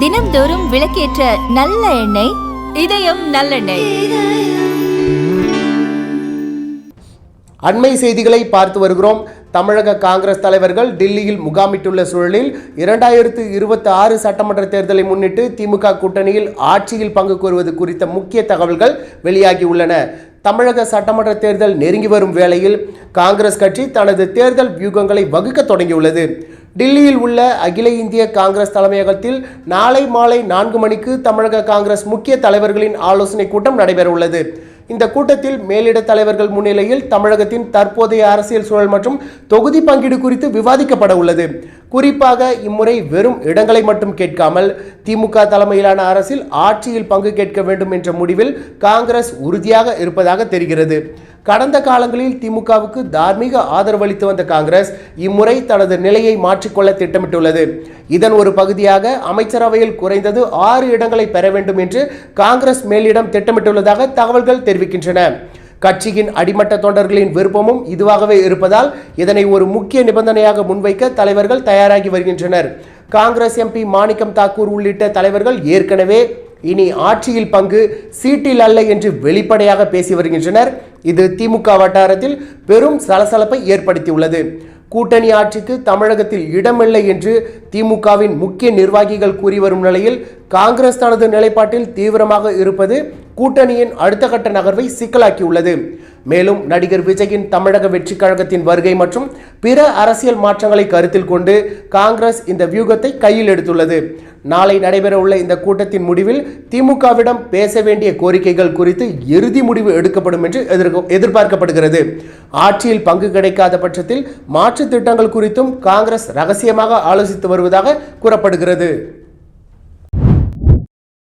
தினம்தோறும் விளக்கேற்ற நல்ல எண்ணெய் இதயம் நல்லெண்ணெய். அண்மை செய்திகளை பார்த்து வருகிறோம். தமிழக காங்கிரஸ் தலைவர்கள் டில்லியில் முகாமிட்டுள்ள சூழலில் இரண்டாயிரத்து இருபத்தி ஆறு சட்டமன்ற தேர்தலை முன்னிட்டு திமுக கூட்டணியில் ஆட்சியில் பங்கு கோருவது குறித்த முக்கிய தகவல்கள் வெளியாகியுள்ளன. தமிழக சட்டமன்ற தேர்தல் நெருங்கி வரும் வேளையில் காங்கிரஸ் கட்சி தனது தேர்தல் வியூகங்களை வகுக்க தொடங்கியுள்ளது. டில்லியில் உள்ள அகில இந்திய காங்கிரஸ் தலைமையகத்தில் நாளை மாலை நான்கு மணிக்கு தமிழக காங்கிரஸ் முக்கிய தலைவர்களின் ஆலோசனை கூட்டம் நடைபெறவுள்ளது. இந்த கூட்டத்தில் மேலிட தலைவர்கள் முன்னிலையில் தமிழகத்தின் தற்போதைய அரசியல் சூழல் மற்றும் தொகுதி பங்கீடு குறித்து விவாதிக்கப்பட உள்ளது. குறிப்பாக இம்முறை வெறும் இடங்களை மட்டும் கேட்காமல் திமுக தலைமையிலான அரசில் ஆட்சியில் பங்கு கேட்க வேண்டும் என்ற முடிவில் காங்கிரஸ் உறுதியாக இருப்பதாக தெரிகிறது. கடந்த காலங்களில் திமுகவுக்கு தார்மீக ஆதரவளித்து வந்த காங்கிரஸ் இம்முறை தனது நிலையை மாற்றிக்கொள்ள திட்டமிட்டுள்ளது. இதன் ஒரு பகுதியாக அமைச்சரவையில் குறைந்தது ஆறு இடங்களை பெற வேண்டும் என்று காங்கிரஸ் மேலிடம் திட்டமிட்டுள்ளதாக தகவல்கள் தெரிவிக்கின்றன. கட்சியின் அடிமட்ட தொண்டர்களின் விருப்பமும் இதுவாகவே இருப்பதால் இதனை ஒரு முக்கிய நிபந்தனையாக முன்வைக்க தலைவர்கள் தயாராகி வருகின்றனர். காங்கிரஸ் எம்பி மாணிக்கம் தாக்கூர் உள்ளிட்ட தலைவர்கள் ஏற்கனவே இனி ஆட்சியில் பங்கு சீட்டில் அல்ல என்று வெளிப்படையாக பேசி வருகின்றனர். இது திமுக வட்டாரத்தில் பெரும் சலசலப்பை ஏற்படுத்தியுள்ளது. கூட்டணி ஆட்சிக்கு தமிழகத்தில் இடமில்லை என்று திமுகவின் முக்கிய நிர்வாகிகள் கூறி வரும் நிலையில் காங்கிரஸ் தனது நிலைப்பாட்டில் தீவிரமாக இருப்பது கூட்டணியின் அடுத்த கட்ட நகர்வை சிக்கலாக்கியுள்ளது. மேலும் நடிகர் விஜயின் தமிழக வெற்றி கழகத்தின் வருகை மற்றும் பிற அரசியல் மாற்றங்களை கருத்தில் கொண்டு காங்கிரஸ் இந்த வியூகத்தை கையில் எடுத்துள்ளது. நாளை நடைபெறவுள்ள இந்த கூட்டத்தின் முடிவில் திமுகவிடம் பேச வேண்டிய கோரிக்கைகள் குறித்து இறுதி முடிவு எடுக்கப்படும் என்று எதிர்பார்க்கப்படுகிறது. ஆட்சியில் பங்கு கிடைக்காத பட்சத்தில் மாற்று திட்டங்கள் குறித்தும் காங்கிரஸ் ரகசியமாக ஆலோசித்து வருவதாக கூறப்படுகிறது.